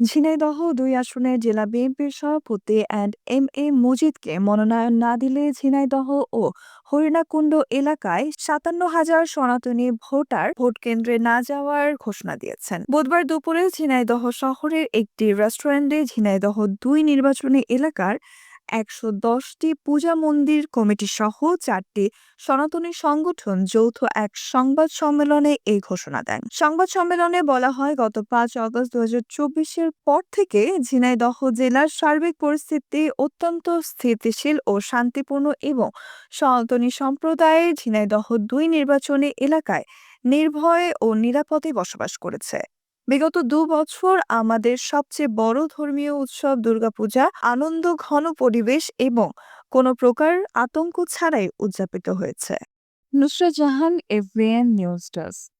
ঝিনাইদহ দুই আসনের জেলা বিএনপির সভাপতি অ্যান্ড এম এ মজিদকে মনোনয়ন না দিলে ঝিনাইদহ ও হরিণাকুণ্ড এলাকায় সাতান্ন হাজার সনাতনী ভোটার ভোট কেন্দ্রে না যাওয়ার ঘোষণা দিয়েছেন। বুধবার দুপুরে ঝিনাইদহ শহরের একটি রেস্টুরেন্টে ঝিনাইদহ দুই নির্বাচনী এলাকার একশো দশটি পূজা মন্দির কমিটি সহ চারটি সনাতনী সংগঠন যৌথ এক সংবাদ সম্মেলনে এই ঘোষণা দেন। সংবাদ সম্মেলনে বলা হয়, গত পাঁচ আগস্ট দু চব্বিশের পর থেকে ঝিনাইদহ জেলার সার্বিক পরিস্থিতি অত্যন্ত স্থিতিশীল ও শান্তিপূর্ণ এবং সনাতনী সম্প্রদায়ের ঝিনাইদহ দুই নির্বাচনী এলাকায় নির্ভয়ে ও নিরাপদে বসবাস করেছে। বিগত দু বছর আমাদের সবচেয়ে বড় ধর্মীয় উৎসব দুর্গাপূজা, আনন্দ, ঘন পরিবেশ এবং কোনো প্রকার আতঙ্ক ছাড়াই উদযাপিত হয়েছে। Nusra Jahan AVN news desk.